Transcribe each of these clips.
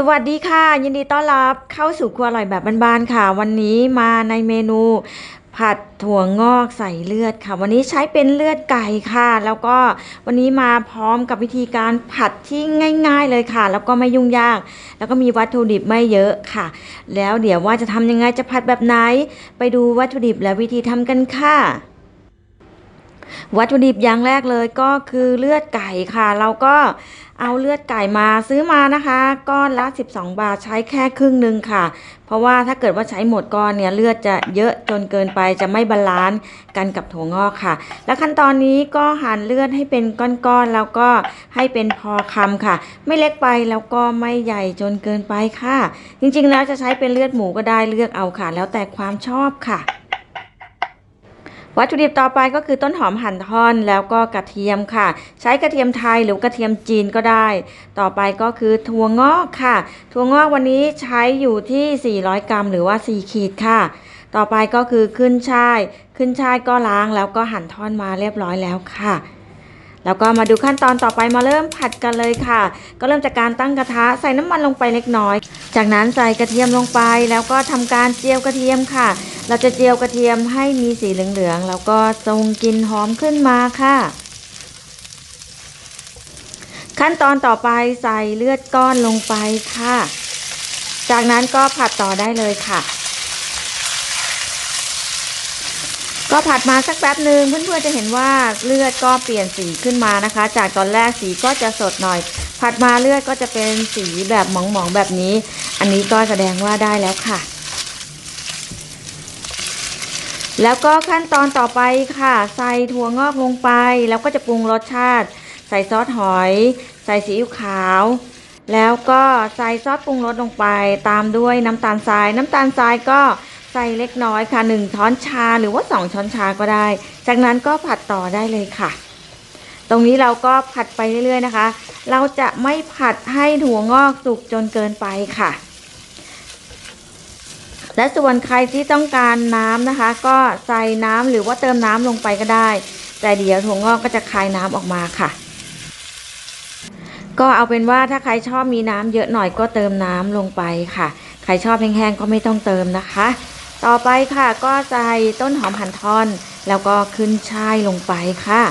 สวัสดีค่ะ ยินดีต้อนรับเข้าสู่ครัวอร่อยแบบบ้านๆค่ะ วันนี้มาในเมนู ผัดถั่วงอกใส่เลือดค่ะ วันนี้ใช้เป็นเลือดไก่ค่ะ แล้วก็วันนี้มาพร้อมกับวิธีการผัดที่ง่าย ๆเลยค่ะ แล้วก็ไม่ยุ่งยาก แล้วก็มีวัตถุดิบไม่เยอะค่ะ แล้วเดี๋ยวว่าจะทำยังไงจะผัดแบบไหน ไปดูวัตถุดิบและวิธีทำกันค่ะวัตถุดิบอย่างแรกเลยก็คือเลือดไก่ค่ะ เราก็ เอาเลือดไก่มาซื้อมานะคะก้อนละ 12 บาทใช้แค่ครึ่งหนึ่งค่ะ เพราะว่าถ้าเกิดว่าใช้หมดก้อนเนี่ยเลือดจะเยอะจนเกินไปจะไม่บาลานซ์กันกับถั่วงอกค่ะ และขั้นตอนนี้ก็หั่นเลือดให้เป็นก้อนๆแล้วก็ให้เป็นพอคำค่ะ ไม่เล็กไปแล้วก็ไม่ใหญ่จนเกินไปค่ะ จริงๆแล้วจะใช้เป็นเลือดหมูก็ได้เลือกเอาค่ะ แล้วแต่ความชอบค่ะ วัตถุดิบต่อไปก็คือต้นหอมหั่นท่อนแล้วก็กระเทียมค่ะ ใช้กระเทียมไทยหรือกระเทียมจีนก็ได้ ต่อไปก็คือถั่วงอกค่ะ ถั่วงอกวันนี้ใช้อยู่ที่ 400 กรัม หรือว่า 4 ขีดค่ะ ต่อไปก็คือขึ้นช่าย ขึ้นช่ายก็ล้างแล้วก็หั่นท่อนมาเรียบร้อยแล้วค่ะแล้วก็มาดูขั้นตอนต่อไปมาเริ่มผัดกันเลยค่ะ ก็เริ่มจากการตั้งกระทะใส่น้ำมันลงไปเล็กน้อย จากนั้นใส่กระเทียมลงไป แล้วก็ทำการเจียวกระเทียมค่ะ เราจะเจียวกระเทียมให้มีสีเหลืองๆ แล้วก็ทรงกลิ่นหอมขึ้นมาค่ะ ขั้นตอนต่อไปใส่เลือดก้อนลงไปค่ะ จากนั้นก็ผัดต่อได้เลยค่ะ ก็ผัดมาสักแป๊บหนึ่งเพื่อนๆจะเห็นว่าเลือดก็เปลี่ยนสีขึ้นมานะคะ จากตอนแรกสีก็จะสดหน่อย ผัดมาเลือดก็จะเป็นสีแบบหมองๆแบบนี้ อันนี้ก็แสดงว่าได้แล้วค่ะ แล้วก็ขั้นตอนต่อไปค่ะ ใส่ถั่วงอกลงไป แล้วก็จะปรุงรสชาติ ใส่ซอสหอย ใส่ซีอิ๊วขาว แล้วก็ใส่ซอสปรุงรสลงไป ตามด้วยน้ำตาลทราย น้ำตาลทรายก็ใส่เล็กน้อยค่ะหนึ่งช้อนชาหรือว่าสองช้อนชาก็ได้ จากนั้นก็ผัดต่อได้เลยค่ะ ตรงนี้เราก็ผัดไปเรื่อยๆนะคะ เราจะไม่ผัดให้ถั่วงอกสุกจนเกินไปค่ะ และส่วนใครที่ต้องการน้ำนะคะ ก็ใส่น้ำหรือว่าเติมน้ำลงไปก็ได้ แต่เดี๋ยวถั่วงอกก็จะคายน้ำออกมาค่ะ ก็เอาเป็นว่าถ้าใครชอบมีน้ำเยอะหน่อยก็เติมน้ำลงไปค่ะ ใครชอบแห้งๆก็ไม่ต้องเติมนะคะ ต่อไปค่ะก็ใส่ต้นหอมหั่นทอน แล้วก็ขึ้นช่ายลงไปค่ะ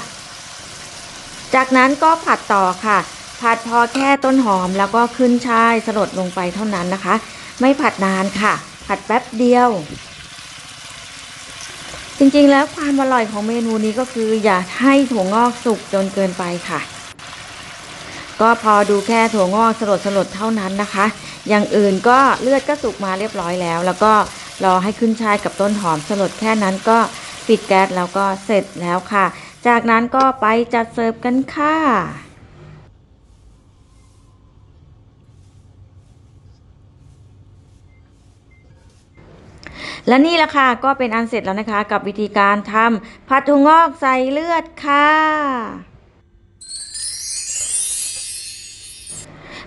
จากนั้นก็ผัดต่อค่ะ ผัดพอแค่ต้นหอมแล้วก็ขึ้นช่ายสลดลงไปเท่านั้นนะคะ ไม่ผัดนานค่ะ ผัดแป๊บเดียว จริงๆแล้วความอร่อยของเมนูนี้ก็คืออย่าให้ถั่วงอกสุกจนเกินไปค่ะ ก็พอดูแค่ถั่วงอกสลดสลดๆเท่านั้นนะคะ อย่างอื่นก็เลือดก็สุกมาเรียบร้อยแล้ว แล้วก็รอให้ขึ้นชายกับต้นหอมสลดแค่นั้นก็ปิดแก๊สแล้วก็เสร็จแล้วค่ะ จากนั้นก็ไปจัดเสิร์ฟกันค่ะ และนี่แหละค่ะก็เป็นอันเสร็จแล้วนะคะ กับวิธีการทำผัดถั่วงอกใส่เลือดค่ะ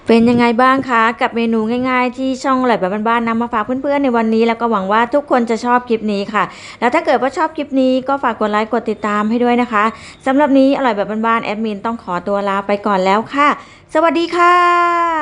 เป็นยังไงบ้างคะกับเมนูง่ายๆ ที่ช่องอร่อยแบบบ้านๆนำมาฝากเพื่อนๆในวันนี้ แล้วก็หวังว่าทุกคนจะชอบคลิปนี้ค่ะ แล้วถ้าเกิดว่าชอบคลิปนี้ก็ฝากกดไลค์กดติดตามให้ด้วยนะคะสำหรับนี้อร่อยแบบบ้านๆแอดมินต้องขอตัวลาไปก่อนแล้วค่ะ สวัสดีค่ะ